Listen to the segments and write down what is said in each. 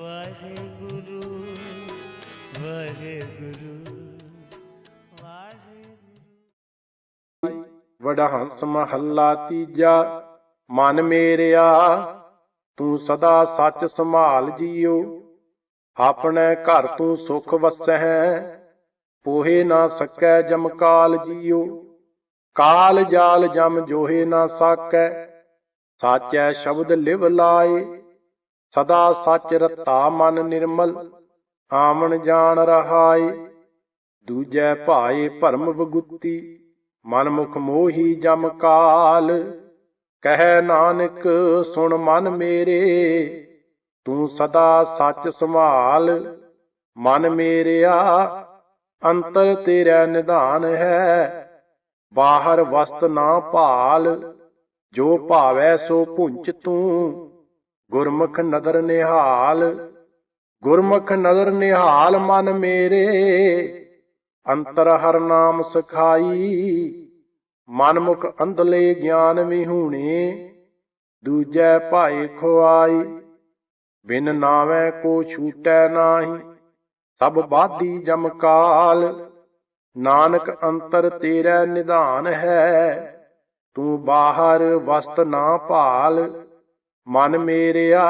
ਵਾਹਿਗੁਰੂ ਵਾਹਿਗੁਰੂ ਵਾਹਿਗੁਰੂ। ਵਡਹੰਸ ਮਹੱਲਾ ਤੀਜਾ, ਮਨ ਮੇਰਿਆ, ਤੂੰ ਸਦਾ ਸੱਚ ਸੰਭਾਲ ਜੀਓ। ਆਪਣੇ ਘਰ ਤੂੰ ਸੁਖ ਵਸਹਿ, ਪੋਹੇ ਨਾ ਸਕੈ ਜਮ ਕਾਲ ਜੀਓ। ਕਾਲ ਜਾਲ ਜਮ ਜੋਹੇ ਨਾ ਸਾਕੈ, ਸਾਚੈ ਸ਼ਬਦ ਲਿਵ ਲਾਏ। ਸਦਾ ਸੱਚ ਰਤਾ ਮਨ ਨਿਰਮਲ, ਆਵਣ ਜਾਣ ਰਹਾਏ ਦੂਜੈ ਭਾਏ ਭਰਮ ਵਗੁੱਤੀ ਮਨ ਮੁਖ ਮੋਹੀ ਜਮ ਕਾਲ। ਕਹਿ ਨਾਨਕ, ਸੁਣ ਮਨ ਮੇਰੇ, ਤੂੰ ਸਦਾ ਸੱਚ ਸੰਭਾਲ। ਮਨ ਮੇਰਿਆ, ਅੰਤਰ ਤੇਰਾ ਨਿਧਾਨ ਹੈ। ਬਾਹਰ ਵਸਤ ਨਾ ਭਾਲ, ਜੋ ਭਾਵੈ ਸੋ ਭੁੰਚ ਤੂੰ। ਗੁਰਮੁਖ ਨਦਰ ਨਿਹਾਲ, ਗੁਰਮੁਖ ਨਦਰ ਨਿਹਾਲ ਮਨ ਮੇਰੇ। ਅੰਤਰ ਹਰ ਨਾਮ ਸਖਾਈ, ਮਨਮੁਖ ਅੰਧਲੇ ਗਿਆਨ ਵਿਹੂਣੇ। ਦੂਜੈ ਭਾਏ ਖੁਆਈ, ਬਿਨ ਨਾਵੇਂ ਕੋ ਛੂਟੈ ਨਾਹੀ। ਸਭ ਬਾਦੀ ਜਮਕਾਲ ਨਾਨਕ ਅੰਤਰ ਤੇਰਾ ਨਿਧਾਨ ਹੈ। ਤੂੰ ਬਾਹਰ ਵਸਤ ਨਾ ਭਾਲ ਮਨ ਮੇਰਿਆ,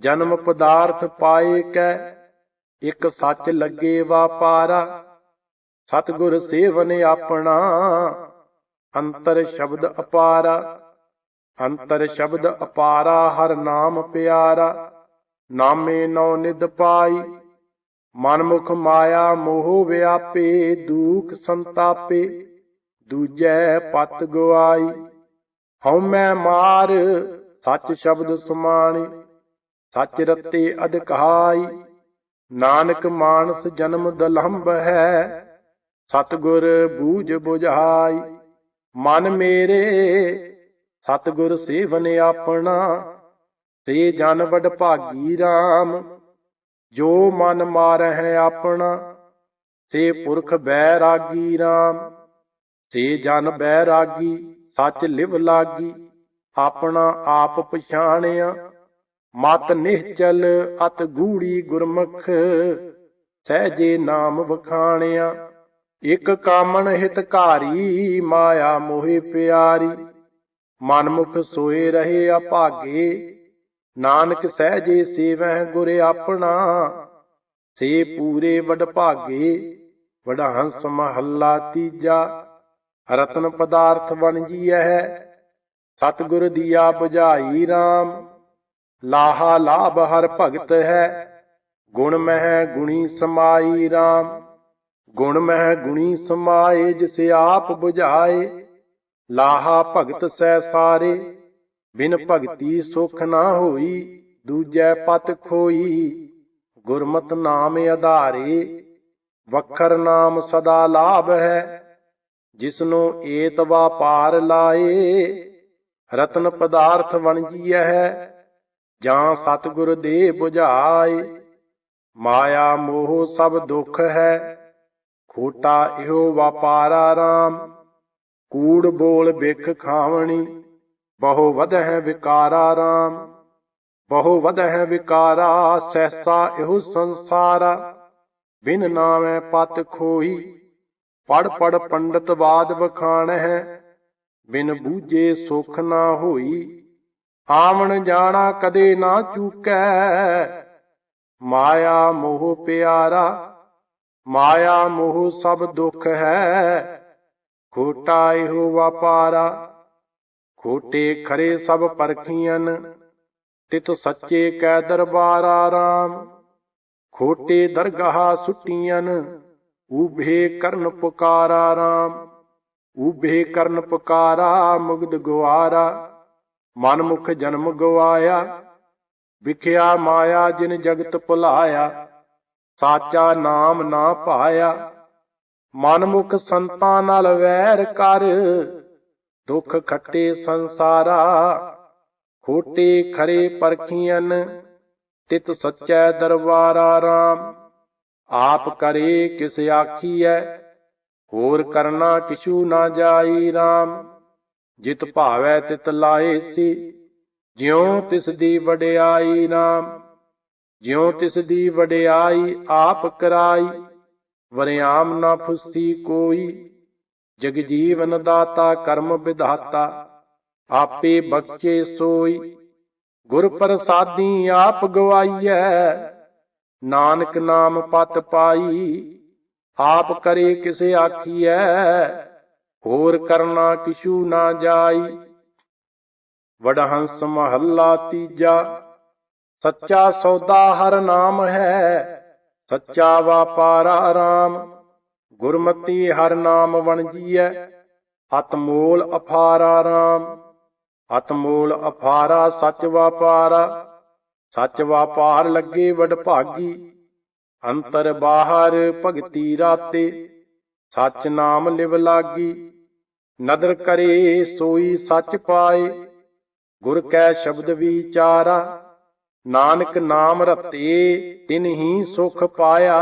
ਜਨਮ ਪਦਾਰਥ ਪਾਏ ਕੈ, ਇਕ ਸੱਚ ਲੱਗੇ ਵਾਪਾਰਾ। ਸਤਿਗੁਰ ਸੇਵਨ ਆਪਣਾ, ਅੰਤਰ ਸ਼ਬਦ ਅਪਾਰਾ। ਅੰਤਰ ਸ਼ਬਦ ਅਪਾਰਾ, ਹਰ ਨਾਮ ਪਿਆਰਾ। ਨਾਮੇ ਨਉ ਨਿਦ ਪਾਈ, ਮਨਮੁਖ ਮਾਇਆ ਮੋਹ ਵਿਆਪੇ, ਦੁਖ ਸੰਤਾਪੇ, ਦੂਜੈ ਪਤ ਗਵਾਈ ਹਉਮੈ ਮਾਰ ਸੱਚ ਸ਼ਬਦ ਸਮਾਣੇ, ਸੱਚ ਰਤੇ ਅਧਿਕਾਈ। ਨਾਨਕ ਮਾਨਸ ਜਨਮ ਦਲੰਭ ਹੈ, ਸਤਗੁਰ ਬੂਝ 부ਝਾਈ ਮਨ ਮੇਰੇ, ਸਤਗੁਰ ਸੇਵਨ ਆਪਣਾ ਸੇ ਜਨ ਵਡ ਭਾਗੀ RAM ਜੋ ਮਨ ਮਾਰਹਿ ਆਪਣਾ ਸੇ ਪੁਰਖ ਬੈਰਾਗੀ RAM ਸੇ ਜਨ ਬੈਰਾਗੀ ਸੱਚ ਲਿਵ ਲਾਗੀ। ਆਪਣਾ ਆਪ ਪਛਾਣਿਆ। ਮਤ ਨਿਹਚਲ ਅਤ ਗੂੜੀ ਗੁਰਮੁਖ, ਸਹਿਜੇ ਨਾਮ ਵਖਾਣਿਆ। ਇਕ ਕਾਮਣ ਹਿਤਕਾਰੀ, ਮਾਇਆ ਮੋਹਿ ਪਿਆਰੀ। ਮਨਮੁਖ ਸੋਏ ਰਹੇ ਅਭਾਗੇ। ਨਾਨਕ ਸਹਿਜੇ ਸੇਵਹਿ ਗੁਰ ਆਪਣਾ। ਸੇ ਪੂਰੇ ਵਡ ਭਾਗੇ, ਵਡਹੰਸ ਮਹੱਲਾ ਤੀਜਾ। ਰਤਨ ਪਦਾਰਥ ਬਣ ਜੀਐ ਸਤਿਗੁਰ ਦੀਆ 부ਝਾਈ RAM ਲਾਹਾ ਲਾਭ ਹਰ ਭਗਤ ਹੈ। ਗੁਣ ਮਹਿ ਗੁਣੀ ਸਮਾਈ RAM ਗੁਣ ਮਹਿ ਗੁਣੀ ਸਮਾਏ ਜਿਸ ਆਪ 부ਝਾਏ ਲਾਹਾ ਭਗਤ ਸੈ ਸਾਰੇ। ਬਿਨ ਭਗਤੀ ਸੁਖ ਨਾ ਹੋਈ, ਦੂਜੈ ਪਤ ਖੋਈ। ਗੁਰਮਤ ਨਾਮ ਆਧਾਰੇ, ਵਖਰ ਨਾਮ ਸਦਾ ਲਾਭ ਹੈ। ਜਿਸਨੂੰ ਏਤ ਵਾਪਾਰ ਲਾਏ ਰਤਨ ਪਦਾਰਥ ਵਣਜੀਐ ਹੈ, ਜਾਂ ਸਤਿਗੁਰ ਦੇ 부ਝਾਏ ਮਾਇਆ ਮੋਹ ਸਭ ਦੁੱਖ ਹੈ, ਖੋਟਾ ਇਹੋ ਵਪਾਰਾ RAM ਕੂੜ ਬੋਲ ਵਿਖ ਖਾਵਣੀ, ਬਹੁ ਵਧਹਿ ਵਿਕਾਰਾ RAM ਬਹੁ ਵਧਹਿ ਵਿਕਾਰਾ, ਸਹਿਸਾ ਇਹੋ ਸੰਸਾਰਾ। ਬਿਨ ਨਾਮੈ ਪਤ ਖੋਈ ਪੜ ਪੜ ਪੰਡਤ ਬਾਦ ਵਖਾਣ ਹੈ ਬਿਨ ਬੂਝੇ ਸੁਖ ਨਾ ਹੋਈ, ਆਵਣ ਜਾਣਾ ਕਦੇ ਨਾ ਚੂਕੈ। ਮਾਇਆ ਮੋਹ ਪਿਆਰਾ, ਮਾਇਆ ਮੋਹ ਸਭ ਦੁੱਖ ਹੈ। ਖੋਟਾ ਇਹੋ ਵਾਪਾਰਾ, ਖੋਟੇ ਖਰੇ ਸਭ ਪਰਖੀਆਂ ਤਿਤ ਸੱਚੇ ਕੈ ਦਰਬਾਰਾ RAM ਖੋਟੇ ਦਰਗਾਹ ਸੁਟੀਆਂ ਊਭੇ ਕਰਨ ਪੁਕਾਰਾ RAM ਊਭੇ ਕਰਨ ਪੁਕਾਰਾ ਮੁਗਦ ਗਵਾਰਾ ਮਨਮੁਖ ਜਨਮ ਗਵਾਇਆ, ਵਿਖਿਆ ਮਾਇਆ ਜਿਨ ਜਗਤ ਭੁਲਾਇਆ। ਸਾਚਾ ਨਾਮ ਨਾ ਪਾਇਆ, ਮਨਮੁਖ ਸੰਤਾਂ ਨਾਲ ਵੈਰ ਕਰ। ਦੁੱਖ ਖੱਟੇ ਸੰਸਾਰਾ, ਖੋਟੇ ਖਰੇ ਪਰਖੀਆਂ ਤਿਤ ਸੱਚੈ ਦਰਬਾਰਾ RAM ਆਪ ਕਰੇ ਕਿਸ ਆਖੀਐ। ਹੋਰ ਕਰਨਾ ਕਿਛੂ ਨਾ ਜਾਈ RAM ਜਿਤ ਭਾਵੈ ਤਿਤ ਲਾਏ ਸੀ, ਜਿਉ ਤਿਸ ਦੀ ਵਡਿਆਈ RAM ਜਿਉ ਤਿਸ ਦੀ ਵਡਿਆਈ ਆਪ ਕਰਾਈ ਵਰਿਆਮ ਨਾ ਫੁਸਤੀ ਕੋਈ। ਜਗ ਜੀਵਨ ਦਾਤਾ ਕਰਮ ਵਿਧਾਤਾ, ਆਪੇ ਬਖਸ਼ੇ ਸੋਈ। ਗੁਰ ਪ੍ਰਸਾਦੀ ਆਪ ਗਵਾਈਐ, ਨਾਨਕ ਨਾਮ ਪਤ ਪਾਈ। ਆਪ ਕਰੇ ਕਿਸੇ ਆਖੀਐ, ਹੋਰ ਕਰਨਾ ਕਿਛੂ ਨਾ ਜਾਈ। ਵਡਹੰਸ ਮਹੱਲਾ ਤੀਜਾ, ਸੱਚਾ ਸੌਦਾ ਹਰ ਨਾਮ ਹੈ, ਸੱਚਾ ਵਾਪਾਰਾ ਰਾਮ ਗੁਰਮਤੀ ਹਰ ਨਾਮ ਵਣਜੀਐ ਅਤਮੋਲ ਅਫਾਰਾ ਰਾਮ ਅਤਮੋਲ ਅਫਾਰਾ ਸੱਚ ਵਾਪਾਰਾ, ਸੱਚ ਵਾਪਾਰ ਲੱਗੇ ਵਡ ਭਾਗੀ ਅੰਤਰ ਬਾਹਰ ਭਗਤੀ ਰਾਤੇ, ਸੱਚ ਨਾਮ ਲਿਵ ਲਾਗੀ। ਨਦਰ ਕਰੇ ਸੋਈ ਸੱਚ ਪਾਏ, ਗੁਰ ਕੈ ਸ਼ਬਦ ਵਿਚਾਰਾ, ਨਾਨਕ ਨਾਮ ਰਤੇ, ਤਿਨ ਹੀ ਸੁਖ ਪਾਇਆ।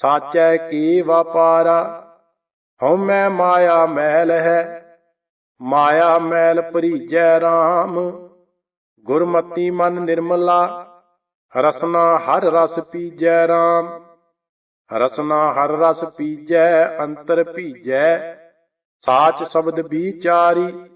ਸਾਚੈ ਕੀ ਵਾਪਾਰਾ ਹਉਮੈ ਮਾਇਆ ਮੈਲ ਹੈ, ਮਾਇਆ ਮੈਲ ਭਰੀਜੈ RAM ਗੁਰਮਤੀ ਮਨ ਨਿਰਮਲਾ ਰਸਨਾ ਹਰ ਰਸ ਪੀਜੈ RAM ਰਸਨਾ ਹਰ ਰਸ ਪੀਜੈ, ਅੰਤਰ ਭੀਜੈ ਸਾਚ ਸ਼ਬਦ ਵਿਚਾਰੀ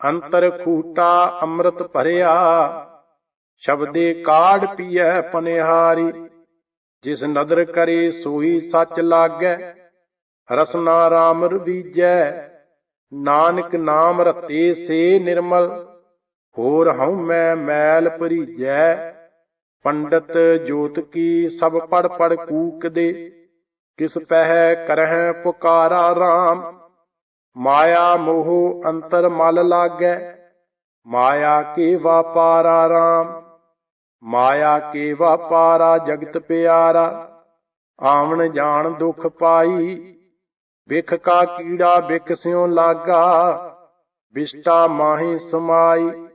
ਅੰਤਰ ਖੂਟਾ ਅੰਮ੍ਰਿਤ ਭਰਿਆ। ਸ਼ਬਦੇ ਕਾੜ ਪੀਐ ਪਨਿਹਾਰੀ, ਜਿਸ ਨਦਰ ਕਰੇ ਸੋਈ ਸੱਚ ਲਾਗੈ। ਰਸਨਾ ਰਾਮ ਰਵੀਜੈ ਨਾਨਕ ਨਾਮ ਰਤੇ ਸੇ ਨਿਰਮਲ। ਹੋਰ ਹਉ ਮੈਂ ਮੈਲ ਭਰੀਜੈ। ਪੰਡਤ ਜੋਤ ਕੀ ਸਭ ਪੜ ਪੜ ਕੂਕ ਦੇ ਕਿਸ ਪਹਿ ਕਰਹਿ ਪੁਕਾਰਾ RAM ਮਾਇਆ ਮੋਹ ਅੰਤਰ ਮਲ ਲਾਗੈ। ਮਾਇਆ ਕੇ ਵਾਪਾਰਾ RAM ਮਾਇਆ ਕੇ ਵਾਪਾਰਾ ਜਗਤ ਪਿਆਰਾ? ਆਵਣ ਜਾਣ ਦੁਖ ਪਾਈ। ਵਿਖ ਕਾ ਕੀੜਾ ਵਿਖ ਸਿਉ ਲਾਗਾ। ਵਿਸ਼ਟਾ ਮਾਹੀ ਸਮਾਈ।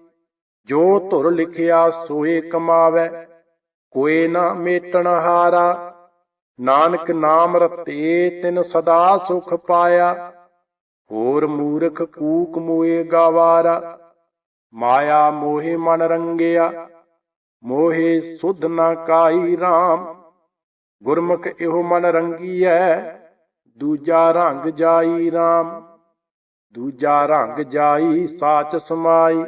ਜੋ ਧੁਰ ਲਿਖਿਆ ਸੋਏ ਕਮਾਵੇ। ਕੋਏ ਨਾ ਮੇਟਣ ਹਾਰਾ। ਨਾਨਕ ਨਾਮ ਰਤੇ ਤਿਨ ਸਦਾ ਸੁਖ ਪਾਇਆ। ਹੋਰ ਮੂਰਖ ਕੂਕ ਮੋਏ ਗਾਵਾਰਾ। ਮਾਇਆ ਮੋਹਿ ਮਨ ਰੰਗਿਆ। ਮੋਹਿ ਸੁਧ ਨਾ ਕਾਈ RAM ਗੁਰਮੁਖ ਇਹੋ ਮਨ ਰੰਗੀਐ। ਦੂਜਾ ਰੰਗ ਜਾਈ RAM ਦੂਜਾ ਰੰਗ ਜਾਈ ਸਾਚ ਸਮਾਈ।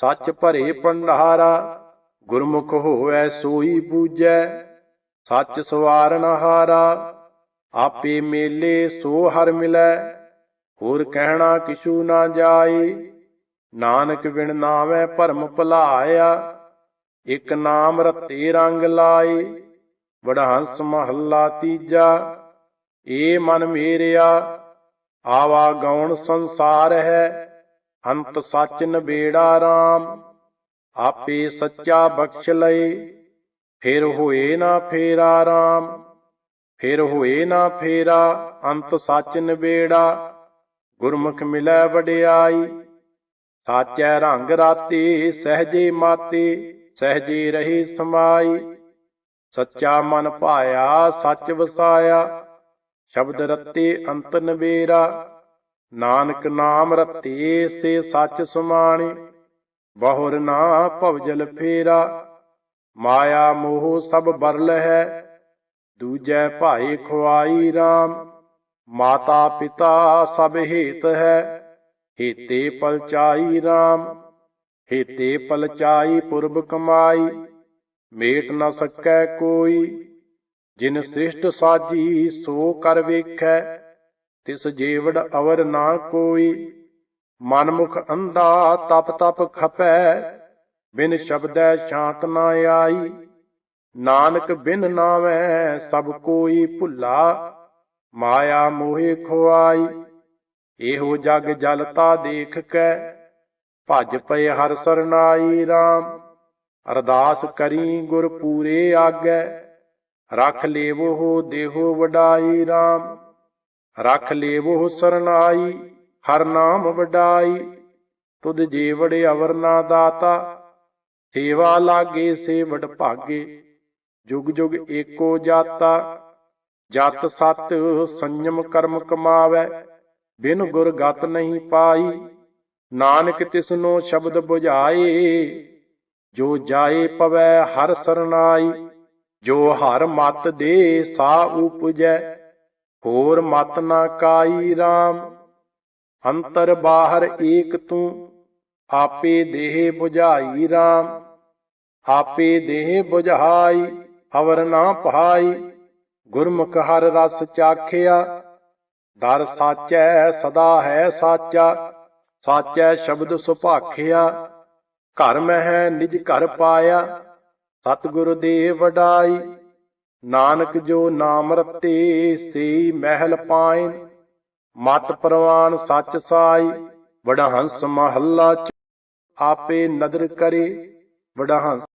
ਸੱਚ ਭਰੇ ਭੰਡਾਰਾ। ਗੁਰਮੁਖ ਹੋਵੈ ਸੋਈ ਪੂਜੈ, ਸੱਚ ਸਵਾਰਨ ਹਾਰਾ, ਆਪੇ ਮੇਲੇ ਸੋ ਹਰ ਮਿਲੈ। ਹੋਰ ਕਹਿਣਾ ਕਿਛੂ ਨਾ ਜਾਏ, ਨਾਨਕ ਬਿਨ ਨਾਮੈ ਭਰਮ ਭੁਲਾਇਆ। ਇਕ ਨਾਮ ਰਤੇ ਰੰਗ ਲਾਏ, ਵਡਹੰਸ ਮਹੱਲਾ ਤੀਜਾ। ਏ ਮਨ ਮੇਰਿਆ, ਆਵਾ ਗਉਣ ਸੰਸਾਰ ਹੈ, ਅੰਤ ਸੱਚ ਨਬੇੜਾ RAM ਆਪੇ ਸੱਚਾ ਬਖਸ਼ ਲਏ। ਫਿਰ ਹੋਏ ਨਾ ਫੇਰਾ RAM ਫਿਰ ਹੋਏ ਨਾ ਫੇਰਾ ਅੰਤ ਸੱਚ ਨਬੇੜਾ। ਗੁਰਮੁਖ ਮਿਲੈ ਵਡਿਆਈ, ਸਾਚੈ ਰੰਗ ਰਾਤੀ, ਸਹਜੇ ਮਾਤੇ, ਸਹਜੇ ਰਹੀ ਸਮਾਈ। ਸੱਚਾ ਮਨ ਭਾਇਆ, ਸੱਚ ਵਸਾਇਆ, ਸ਼ਬਦ ਰਤੇ ਅੰਤ ਨਵੇਰਾ ਨਾਨਕ ਨਾਮ ਰਤੇ, ਸੇ ਸੱਚ ਸਮਾਣੀ। ਬਹੁਰ ਨਾ ਭਵਜਲ ਫੇਰਾ, ਮਾਇਆ ਮੋਹ ਸਭ ਬਰਲ ਹੈ, ਦੂਜੈ ਭਾਈ ਖੁਆਈ RAM ਮਾਤਾ ਪਿਤਾ ਸਭ ਹੇਤ ਹੈ, ਹੇਤੇ ਪਲਚਾਈ RAM ਹੇਤੇ ਪਲਚਾਈ ਪੁਰਬ ਕਮਾਈ, ਮੇਟ ਨਾ ਸਕੈ ਕੋਈ, ਜਿਨ ਸ੍ਰਿਸ਼ਟ ਸਾਜੀ ਸੋ ਕਰ ਵੇਖੈ, ਤਿਸ ਜੀਵੜ ਅਵਰ ਨਾ ਕੋਈ। ਮਨਮੁਖ ਅੰਧਾ ਤਪ ਤਪ ਖਪੈ, ਬਿਨ ਸ਼ਬਦੈ ਸ਼ਾਂਤ ਨਾ ਆਈ। ਨਾਨਕ ਬਿਨ ਨਾਵੈ, ਸਭ ਕੋਈ ਭੁੱਲਾ, ਮਾਇਆ ਮੋਹਿ ਖੁਆਈ। ਇਹੋ ਜਗ ਜਲਤਾ ਦੇਖ ਕੇ ਭਜ ਪਏ ਹਰ ਸਰਨਾਈ RAM ਅਰਦਾਸ ਕਰੀ ਗੁਰ ਪੂਰੇ ਆਗੇ, ਰਖ ਲੇਵੋ ਦੇਹੋ ਵਡਾਈ RAM ਰਖ ਲੇਵੋ ਸਰਨਾਈ ਹਰ ਨਾਮ ਵਡਾਈ, ਤੁਧ ਜੀਵੜ ਅਵਰ ਨਾ ਦਾਤਾ। ਸੇਵਾ ਲਾਗੇ ਸੇ ਭਾਗੇ, ਜੁਗ ਜੁਗ ਏਕੋ ਜਾਤਾ। ਜਤ ਸਤ ਸੰਯਮ ਕਰਮ ਕਮਾਵੇ, ਬਿਨ ਗੁਰ ਗਤ ਨਹੀਂ ਪਾਈ। ਨਾਨਕ ਤਿਸਨੋ ਸ਼ਬਦ 부ਝਾਏ ਜੋ ਜਾਏ ਪਵੈ ਹਰ ਸਰਨਾਈ। ਜੋ ਹਰ ਮਤ ਦੇ ਸਾ ਉਪਜੈ, ਹੋਰ ਮਤ ਨਾ ਕਾਈ RAM ਅੰਤਰ ਬਾਹਰ ਏਕ ਤੂੰ, ਆਪੇ ਦੇਹ 부ਝਾਈ RAM ਆਪੇ ਦੇਹ 부ਝਾਈ ਅਵਰ ਨਾ ਪਹਾਈ। ਗੁਰਮੁਖ ਹਰ ਰਸ ਚਾਖਿਆ, ਦਰ ਸਾਚੈ ਸਦਾ ਹੈ ਸਾਚਾ। ਸਾਚੈ ਸ਼ਬਦ ਸੁਭਾਖਿਆ, ਘਰ ਮਹਿ ਨਿਜ ਘਰ ਪਾਇਆ। ਸਤਿਗੁਰ ਦੇ ਵਡਾਈ, ਨਾਨਕ ਜੋ ਨਾਮ ਰਤੇ, ਸਈ ਮਹਿਲ ਪਾਇਨ। ਮਤ ਪ੍ਰਵਾਨ ਸੱਚ ਸਾਈ ਵਡਹੰਸ ਮਹੱਲਾ ਚ ਆਪੇ ਨਦਰ ਕਰੇ ਵਡਹੰਸ